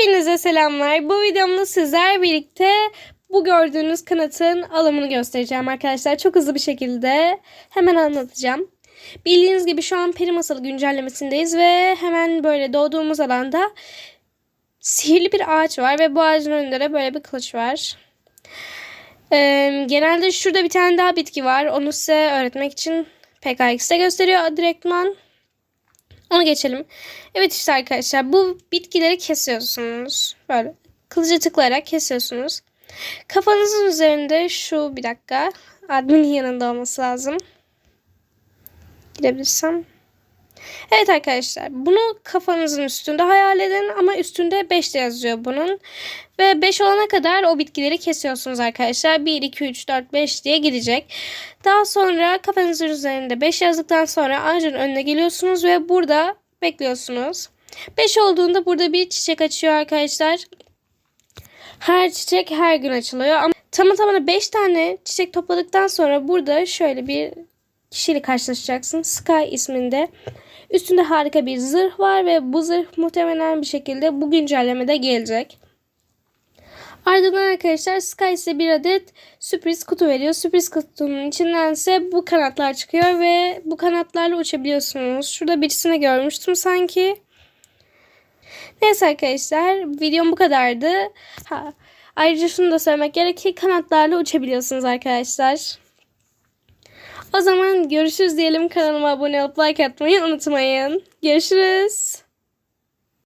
Hepinize selamlar. Bu videomda sizler birlikte bu gördüğünüz kanatın alımını göstereceğim arkadaşlar. Çok hızlı bir şekilde hemen anlatacağım. Bildiğiniz gibi şu an peri masalı güncellemesindeyiz ve hemen böyle doğduğumuz alanda sihirli bir ağaç var ve bu ağacın önünde de böyle bir kılıç var. Ee, genelde şurada bir tane daha bitki var. Onu size öğretmek için PKX'de gösteriyor direktman. Onu geçelim. Evet işte arkadaşlar bu bitkileri kesiyorsunuz. Böyle kılıca tıklayarak kesiyorsunuz. Kafanızın üzerinde şu bir dakika. Admin yanında olması lazım. Girebilirsem. Evet arkadaşlar bunu kafanızın üstünde hayal edin ama üstünde 5 de yazıyor bunun. Ve 5 olana kadar o bitkileri kesiyorsunuz arkadaşlar. 1, 2, 3, 4, 5 diye gidecek. Daha sonra kafanızın üzerinde 5 yazdıktan sonra ağacın önüne geliyorsunuz ve burada bekliyorsunuz. 5 olduğunda burada bir çiçek açıyor arkadaşlar. Her çiçek her gün açılıyor ama tamı tamına 5 tane çiçek topladıktan sonra burada şöyle bir kişiyle karşılaşacaksın. Sky isminde. Üstünde harika bir zırh var ve bu zırh muhtemelen bir şekilde bu güncellemede gelecek. Ardından arkadaşlar Sky size bir adet sürpriz kutu veriyor. Sürpriz kutunun içinden ise bu kanatlar çıkıyor ve bu kanatlarla uçabiliyorsunuz. Şurada birisini görmüştüm sanki. Neyse arkadaşlar videom bu kadardı. Ha, ayrıca şunu da söylemek gerekir kanatlarla uçabiliyorsunuz arkadaşlar. O zaman görüşürüz diyelim. Kanalıma abone olup like atmayı unutmayın. Görüşürüz.